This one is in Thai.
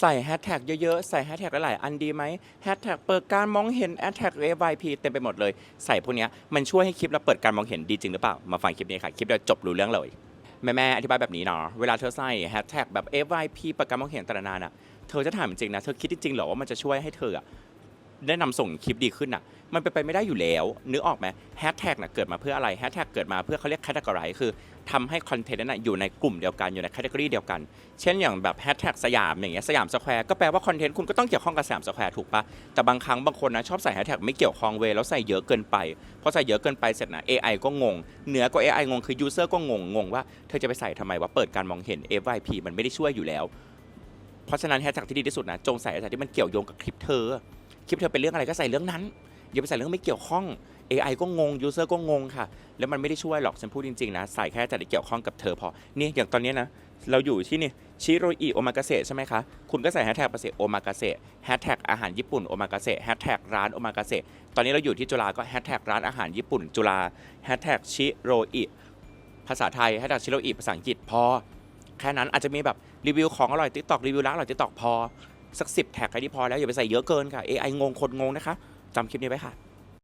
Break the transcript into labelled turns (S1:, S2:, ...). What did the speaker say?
S1: ใส่แฮชแท็กเยอะๆ ใส่แฮชแท็กหลายๆ อันดีไหมแฮชแท็กเปิดการมองเห็นแฮชแท็ก AYP เต็มไปหมดเลย ใส่พวกนี้มันช่วยให้คลิปเราเปิดการมองเห็นดีจริงหรือเปล่า มาฟังคลิปนี้ค่ะ คลิปเดียวจบรู้เรื่องเลย แม่ๆอธิบายแบบนี้เนาะ เวลาเธอใส่แฮชแท็กแบบ AYP เปิดการมองเห็นแต่ละนานอะเธอจะถามจริงนะ เธอคิดจริงเหรอว่ามันจะช่วยให้เธออะ ได้นำส่งคลิปดีขึ้นอะ มันเป็นไปไม่ได้อยู่แล้วนึกออกไหมแฮชแท็กน่ะเกิดมาเพื่ออะไรแฮชแท็กเกิดมาเพื่อเขาเรียกแคตตากรายคือทำให้คอนเทนต์นั้นนะอยู่ในกลุ่มเดียวกันอยู่ในแคตตากรีเดียวกัน เช่นอย่างแบบแฮชแท็กสยามอย่างเงี้ยสยามสแควร์ก็แปลว่าคอนเทนต์คุณก็ต้องเกี่ยวข้องกับสยามสแควร์ถูกปะแต่บางครั้งบางคนนะชอบใส่แฮชแท็กไม่เกี่ยวข้องเวแล้วใส่เยอะเกินไปพอใส่เยอะเกินไปเสร็จนะ AI ก็งงเหนือกว่า AI งงคือ user ก็งงงงว่าเธอจะไปใส่ทำไมว่าเปิดการมองเห็น FYP มันไม่ได้ช่วยอยู่แล้ว เพราะฉะนั้นแฮชแท็กที่ดีที่สุดนะจงใส่แฮชแท็กที่มันเกี่ยวโยงกับคลิปเธอ คลิปเธอเป็นเรื่องอะไรก็ใส่เรื่องนั้นอย่าไปใส่เรื่องไม่เกี่ยวข้อง AI ก็งง user ก็งงค่ะ แล้วมันไม่ได้ช่วยหรอกฉันพูดจริงๆนะ ใส่แค่แต่ที่เกี่ยวข้องกับเธอพอ นี่อย่างตอนนี้นะ เราอยู่ที่นี่ชิโรอิโอมากาเสะใช่ไหมคะ คุณก็ใส่แฮชแท็กประเสโอมากาเสะแฮชแท็กอาหารญี่ปุ่นโอมากาเสะแฮชแท็กร้านโอมากาเสะตอนนี้เราอยู่ที่จุฬาก็แฮชแท็กร้านอาหารญี่ปุ่น จุฬาแฮชแท็กชิโรอิภาษาไทยแฮชแท็กชิโรอิภาษาอังกฤษพอ แค่นั้นอาจจะมีแบบรีวิวของอร่อยติ๊กตอกรีวิวร้านอร่อยติ๊กตอกพอ สักสิบแท็กไปที่พอแล้วอย่าไปใส่เยอะเกินค่ะ AI งงคนงงนะคะจำคลิปนี้ไว้ค่ะ